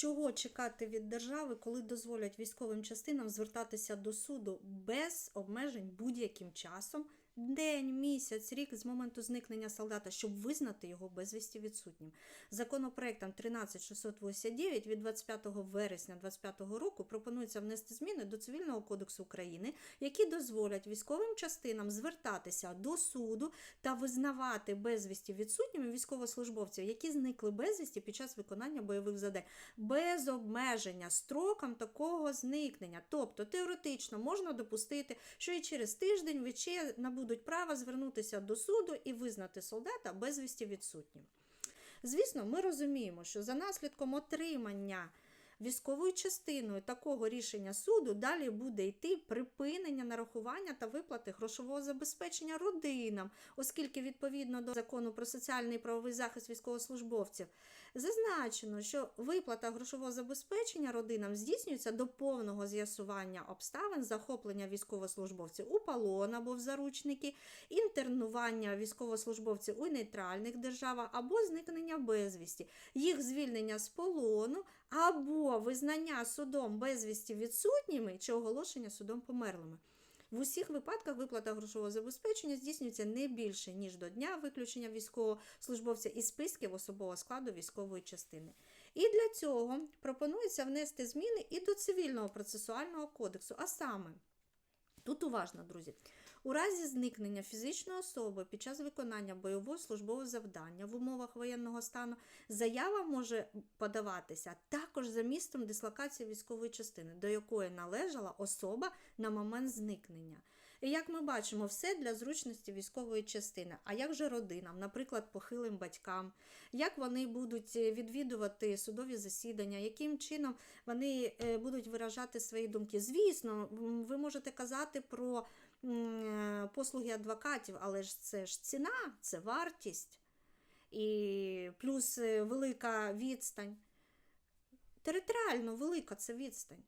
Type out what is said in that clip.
Чого чекати від держави, коли дозволять військовим частинам звертатися до суду без обмежень будь-яким часом, день, місяць, рік з моменту зникнення солдата, щоб визнати його безвісті відсутнім? Законопроектом 13689 від 25 вересня 2025 року пропонується внести зміни до Цивільного кодексу України, які дозволять військовим частинам звертатися до суду та визнавати безвісті відсутніми військовослужбовців, які зникли безвісті під час виконання бойових завдань, без обмеження строком такого зникнення. Тобто теоретично можна допустити, що і через тиждень вече набудуть права звернутися до суду і визнати солдата безвісті відсутнім. Звісно, ми розуміємо, що за наслідком отримання військовою частиною такого рішення суду далі буде йти припинення нарахування та виплати грошового забезпечення родинам, оскільки відповідно до закону про соціальний правовий захист військовослужбовців зазначено, що виплата грошового забезпечення родинам здійснюється до повного з'ясування обставин захоплення військовослужбовців у полон або в заручники, інтернування військовослужбовців у нейтральних державах або зникнення безвісті, їх звільнення з полону або визнання судом безвісті відсутніми чи оголошення судом померлими. В усіх випадках виплата грошового забезпечення здійснюється не більше, ніж до дня виключення військовослужбовця із списків особового складу військової частини. І для цього пропонується внести зміни і до цивільного процесуального кодексу, а саме. Тут уважно, друзі. У разі зникнення фізичної особи під час виконання бойового службового завдання в умовах воєнного стану заява може подаватися також за місцем дислокації військової частини, до якої належала особа на момент зникнення. І як ми бачимо, все для зручності військової частини. А як же родинам, наприклад, похилим батькам, як вони будуть відвідувати судові засідання, яким чином вони е, будуть виражати свої думки? Звісно, ви можете казати про послуги адвокатів, але ж це ж ціна, це вартість і плюс е, велика відстань. Територіально велика це відстань.